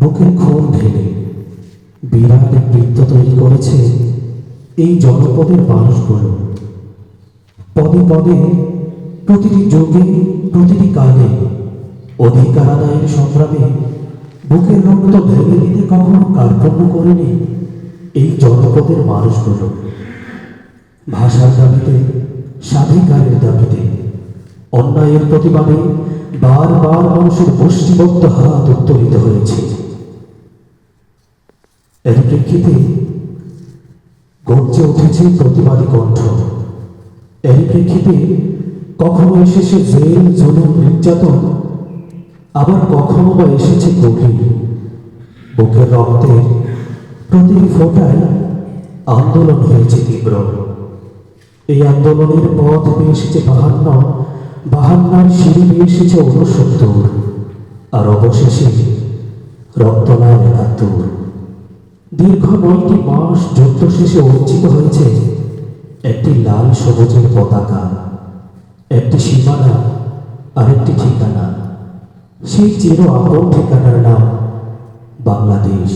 বুকের খুন ঢেলে বিরাট বৃত্ত তৈরি করেছে এই জনপদের মানুষগুলো। পদে পদে, প্রতিটি যুগে, প্রতিটি কালে অধিকার আদায়ের সংগ্রামে বুকের রক্ত ভেঙে দিতে কখনো কার্পণ্য করেনি এই জনপদের মানুষগুলো। ভাষার দাবিতে, স্বাধিকারের দাবিতে, অন্যায়ের প্রতিবাদে বারবার মানুষের মুষ্টিবদ্ধ হাত উত্তোলিত হয়েছে। এর প্রেক্ষিতে গর্জে উঠেছে প্রতিবাদী কণ্ঠ। এর প্রেক্ষিতে কখনো এসেছে জেল, জুলুম, নির্যাতন, আবার কখনো বা এসেছে গভীর। বুকের রক্তের প্রতিটি ফোটায় আন্দোলন হয়েছে তীব্র। এই আন্দোলনের পথ পেয়ে এসেছে বাহান্ন বাহান্নার সিঁড়ি এসেছে ঊনসত্তর আর অবশেষে রক্তলাল একাত্তর দীর্ঘ নয়টি মাস যুদ্ধ শেষে অর্জিত হয়েছে একটি লাল সবুজের পতাকা, একটি সীমানা আর একটি ঠিকানা। সেই চির আপন ঠিকানার নাম বাংলাদেশ।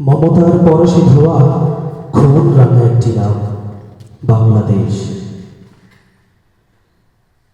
মমতার পরশে ধোয়া খুন রাঙা একটি নাম বাংলাদেশ।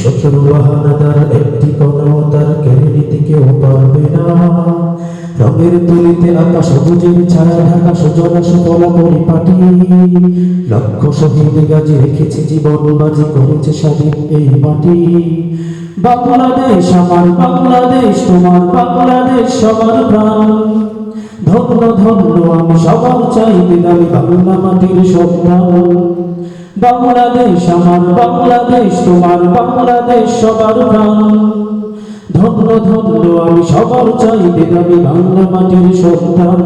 শত্রু মহানাদার একটি কণাও তার কেড়ে নিতে কেউ পারবে না। রঙের তুলিতে আঁকা সবুজের ছায়া, ঢাকা সুজলা সুফলা পরিপাটি। লক্ষ শহীদ গাজে রেখেছে জীবন, বাজি করেছে স্বাধীন এই মাটি। বাংলাদেশ আমার, বাংলাদেশ তোমার, বাংলাদেশ সবার প্রাণ। ধন্য ধন্য, আমি সবার চাইতে দামি বাংলা মাটির সন্তান। বাংলাদেশ আমার, বাংলাদেশ তোমার, বাংলাদেশ সবার প্রাণ। ধন্য ধন্য, আমি সবার চাইতে আমি বাংলা মাটির সন্তান।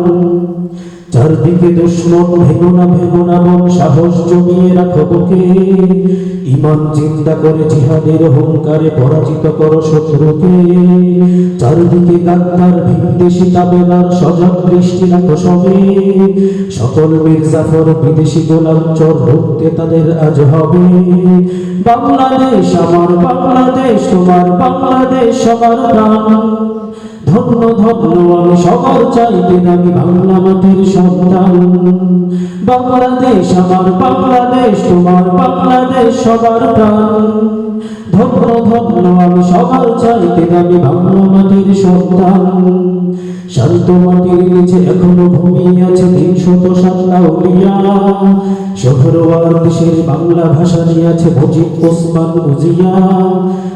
চারদিকে দুশ্মন ভেঙো না ভেঙো না মন সাহস জমিয়ে রাখো বুকে। ইমান চিন্তা করে জিহাদের হুঙ্কারে পরাজিত করো শত্রুকে। চারদিকে গাদ্দার ভিনদেশি তাবেদার সজাগ দৃষ্টি রাখো সবে। সকল মির্জাফর বিদেশি গোলাম চর রুখতে তাদের আজ হবে। বাংলাদেশ আমার বাংলাদেশ, তোমার বাংলাদেশ, সবার প্রাণ। ধন্য ধন্য আমি সবার চাইতে আমি বাংলা মাটির সন্তান। বাংলাদেশ আমার বাংলাদেশ, তোমার বাংলাদেশ সবার প্রাণ। ধন্য ধন্য আমি সবার চাইতে আমি বাংলা মাটির সন্তান। শান্ত মাটির নিচে এখনও ঘুমিয়ে আছে তিনশত সাতটা উলিয়া। শহরওয়ার দেশের বাংলা ভাষা নিয়ে আছে মজিদ ওসমান উজিয়া।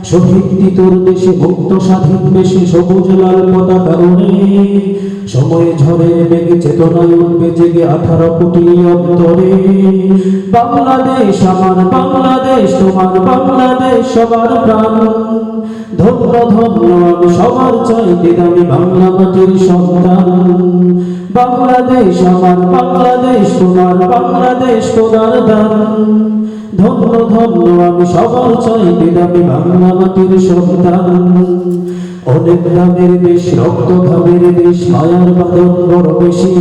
শহীদ তিতর দেশে মুক্ত স্বাধীন দেশে সবুজ লাল পতাকা উড়ে। সময়ে ঝড়ে বেগে চেতনায় উঠবে জেগে আঠারো কোটি অন্তরে। বাংলাদেশ, আমার বাংলাদেশ, তোমার বাংলাদেশ, সবার প্রাণ। ধন্য ধন্য আমি সবার চাইতে দামি বাংলা মাটির সন্তান। বাংলাদেশ আমার বাংলাদেশ, তোমার বাংলাদেশ, তোমার দান। ধন্য ধন্য, আমি সবার চাইতে দামি বাংলা মাটির সন্তান। অনেক দামের দেশ, রক্ত ঘামের দেশ, মায়ার বাদন বড় বেশি।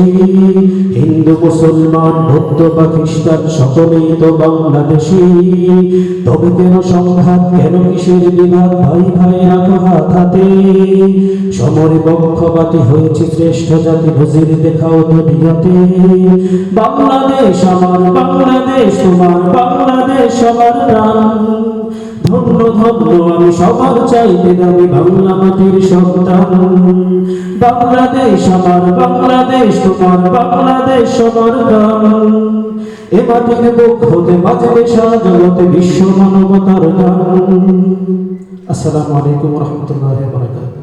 হিন্দু, মুসলমান, বৌদ্ধ বা খ্রিস্টান সকলেই তো বাংলাদেশি। তবে কেন সংঘাত, কেন কিসের বিভাগ ভাই ভাই রাখো হাত হাতে। সমরে পক্ষপাতী হয়েছে শ্রেষ্ঠ জাতি নজির দেখাও দুনিয়াতে বাংলাদেশ আমার, বাংলাদেশ তোমার, বাংলাদেশ সবার প্রাণ। ধন্য ধন্য, আমি সবার চাইতে দামি বাংলা মাটির সন্তান। বাংলাদেশ আমার, বাংলাদেশ তোমার, বাংলাদেশ সবার গান। এ মাটির বুক হতে বাঁচবে সারা বিশ্ব মানবতার গান। আসসালামু আলাইকুম রহমতুল্লাহ